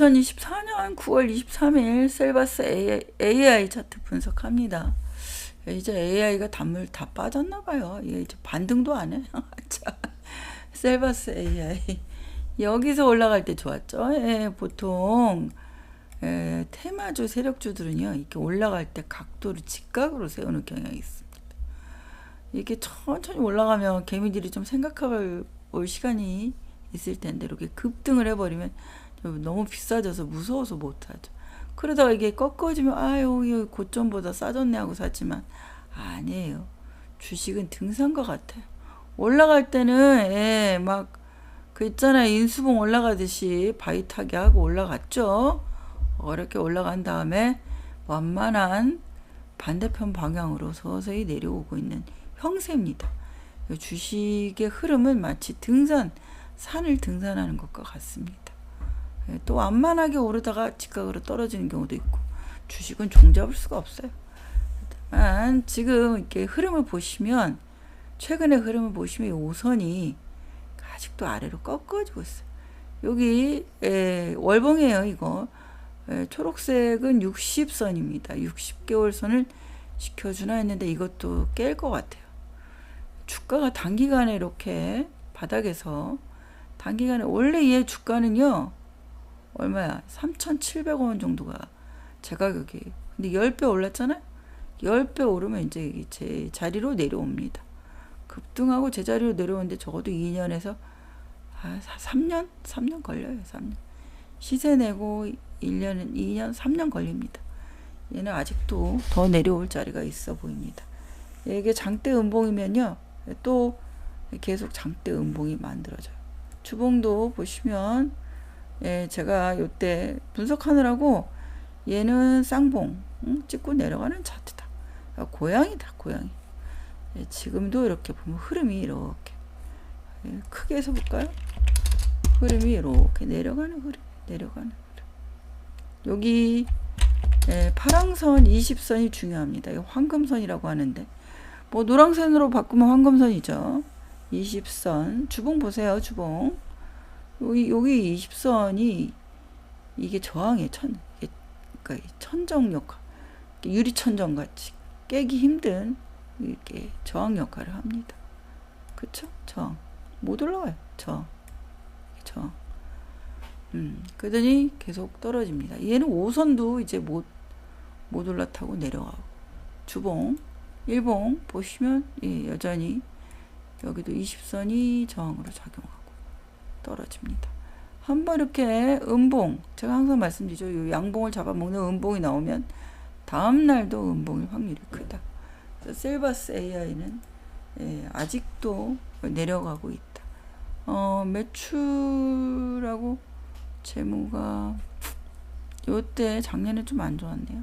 2024년 9월 23일 셀바스 AI, AI 차트 분석합니다. 이제 AI가 단물 다 빠졌나 봐요. 얘 이제 반등도 안 해. 자, 셀바스 AI 여기서 올라갈 때 좋았죠. 예, 보통 예, 테마주 세력주들은요 이렇게 올라갈 때 각도를 직각으로 세우는 경향이 있습니다. 이렇게 천천히 올라가면 개미들이 좀 생각해 볼 시간이 있을 텐데 이렇게 급등을 해버리면 너무 비싸져서 무서워서 못하죠. 그러다가 이게 꺾어지면 아유 이 고점보다 싸졌네 하고 샀지만 아니에요. 주식은 등산과 같아요. 올라갈 때는 예, 막그 있잖아요 인수봉 올라가듯이 바위 타기 하고 올라갔죠. 어렵게 올라간 다음에 완만한 반대편 방향으로 서서히 내려오고 있는 형세입니다. 주식의 흐름은 마치 등산 산을 등산하는 것과 같습니다. 예, 또 완만하게 오르다가 직각으로 떨어지는 경우도 있고 주식은 종잡을 수가 없어요. 단 지금 이렇게 흐름을 보시면 최근의 흐름을 보시면 이 5선이 아직도 아래로 꺾어지고 있어요. 여기 에, 월봉이에요 이거 에, 초록색은 60선입니다. 60개월 선을 지켜주나 했는데 이것도 깰 것 같아요. 주가가 단기간에 이렇게 바닥에서 단기간에 원래 얘 주가는요 얼마야? 3,700원 정도가 제 가격이. 근데 10배 올랐잖아요? 10배 오르면 이제 제 자리로 내려옵니다. 급등하고 제 자리로 내려오는데 적어도 2년에서 아, 3년? 3년 걸려요, 3년. 시세 내고 1년, 2년, 3년 걸립니다. 얘는 아직도 더 내려올 자리가 있어 보입니다. 이게 장대 음봉이면요, 또 계속 장대 음봉이 만들어져요. 주봉도 보시면 예, 제가 요때 분석하느라고 얘는 쌍봉 응? 찍고 내려가는 차트다. 그러니까 고양이다, 고양이. 예, 지금도 이렇게 보면 흐름이 이렇게 예, 크게 해서 볼까요? 흐름이 이렇게 내려가는 흐름, 내려가는 흐름. 여기 예, 파랑선 20선이 중요합니다. 이 황금선이라고 하는데 뭐 노랑선으로 바꾸면 황금선이죠. 20선 주봉 보세요, 주봉. 여기 여기 20선이 이게 저항의 천 그러니까 천정 역할 유리 천정 같이 깨기 힘든 이렇게 저항 역할을 합니다. 그쵸? 저항 못 올라와요. 저항 저항 음 그러더니 계속 떨어집니다. 얘는 5선도 이제 못 못 올라타고 내려가고 주봉 일봉 보시면 예, 여전히 여기도 20선이 저항으로 작용하고 떨어집니다. 한번 이렇게 음봉, 제가 항상 말씀드리죠. 이 양봉을 잡아먹는 음봉이 나오면 다음 날도 음봉일 확률이 크다. 셀바스 AI는 예, 아직도 내려가고 있다. 어, 매출하고 재무가 요때 작년에 좀 안 좋았네요.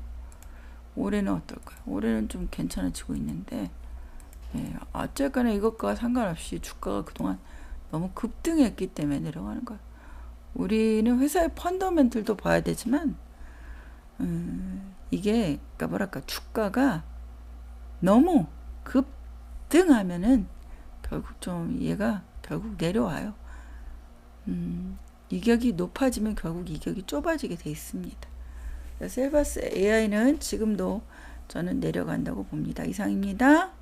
올해는 어떨까요? 올해는 좀 괜찮아지고 있는데 예, 어쨌거나 이것과 상관없이 주가가 그동안 너무 급등했기 때문에 내려가는 거야. 우리는 회사의 펀더멘틀도 봐야 되지만 음, 이게 그러니까 뭐랄까 주가가 너무 급등하면은 결국 좀 얘가 결국 내려와요. 음, 이격이 높아지면 결국 이격이 좁아지게 돼 있습니다. 셀바스 AI는 지금도 저는 내려간다고 봅니다. 이상입니다.